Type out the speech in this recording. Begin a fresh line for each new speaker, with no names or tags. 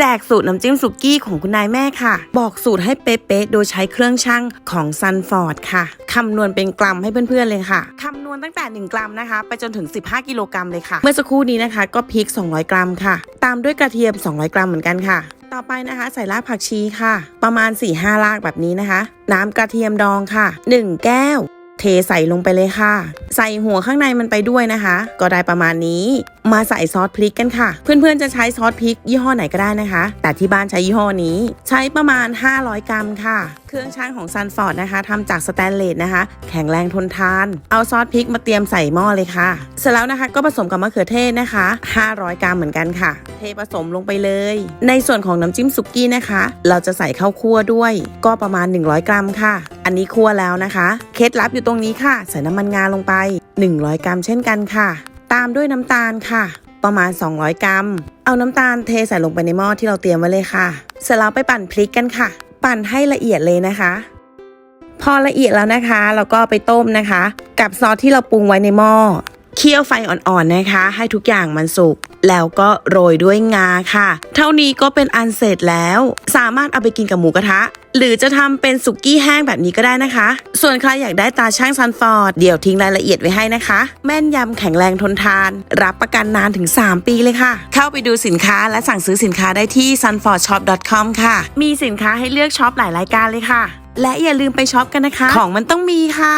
แจกสูตรน้ำจิ้มสุกี้ของคุณนายแม่ค่ะ บอกสูตรให้เป๊ะๆ โดยใช้เครื่องชั่งของซันฟอร์ดค่ะ คำนวณเป็นกรัมให้เพื่อนๆเลยค่ะ คำนวณตั้งแต่ 1 กรัมนะคะ ไปจนถึง 15 กิโลกรัมเลยค่ะ เมื่อสักครู่นี้นะคะ ก็พริก 200 กรัมค่ะ ตามด้วยกระเทียม 200 กรัมเหมือนกันค่ะ ต่อไปนะคะ ใส่รากผักชีค่ะ ประมาณ 4-5 รากแบบนี้นะคะ น้ำกระเทียมดองค่ะ 1 แก้วเทใส่ลงไปเลยค่ะ ใส่หัวข้างในมันไปด้วยนะคะ ก็ได้ประมาณนี้ มาใส่ซอสพริกกันค่ะ เพื่อนๆจะใช้ซอสพริกยี่ห้อไหนก็ได้นะคะ แต่ที่บ้านใช้ยี่ห้อนี้ ใช้ประมาณ 500 กรัมค่ะ เครื่องช่างของซันฟอร์ดนะคะทำจากสแตนเลสนะคะ แข็งแรงทนทาน เอาซอสพริกมาเตรียมใส่หม้อเลยค่ะ เสร็จแล้วนะคะก็ผสมกับมะเขือเทศนะคะ 500 กรัมเหมือนกันค่ะ เทผสมลงไปเลย ในส่วนของน้ำจิ้มสุกี้นะคะ เราจะใส่ข้าวคั่วด้วย ก็ประมาณ 100 กรัมค่ะ อันนี้คั่วแล้วนะคะ เคล็ดลับอยู่ตรงนี้ค่ะ ใส่น้ำมันงาลงไป 100 กรัมเช่นกันค่ะ ตามด้วยน้ำตาลค่ะ ประมาณ 200 กรัม เอาน้ำตาลเทใส่ลงไปในหม้อที่เราเตรียมไว้เลยค่ะ เสร็จแล้วไปปั่นพริกกันค่ะ ปั่นให้ละเอียดเลยนะคะ พอละเอียดแล้วนะคะ เราก็ไปต้มนะคะ กับซอสที่เราปรุงไว้ในหม้อ เคี่ยวไฟอ่อนๆนะคะ ให้ทุกอย่างมันสุก แล้วก็โรยด้วยงาค่ะ เท่านี้ก็เป็นอันเสร็จแล้ว สามารถเอาไปกินกับหมูกระทะ หรือจะทำเป็นสุกี้แห้งแบบนี้ก็ได้นะคะ ส่วนใครอยากได้ตาช่างซันฟอร์ด เดี๋ยวทิ้งรายละเอียดไว้ให้นะคะ แม่นยำแข็งแรงทนทาน รับประกันนานถึง 3 ปีเลยค่ะ เข้าไปดูสินค้าและสั่งซื้อสินค้าได้ที่ sunfordshop.com ค่ะ มีสินค้าให้เลือกช็อปหลายรายการเลยค่ะ และอย่าลืมไปช็อปกันนะคะ ของมันต้องมีค่ะ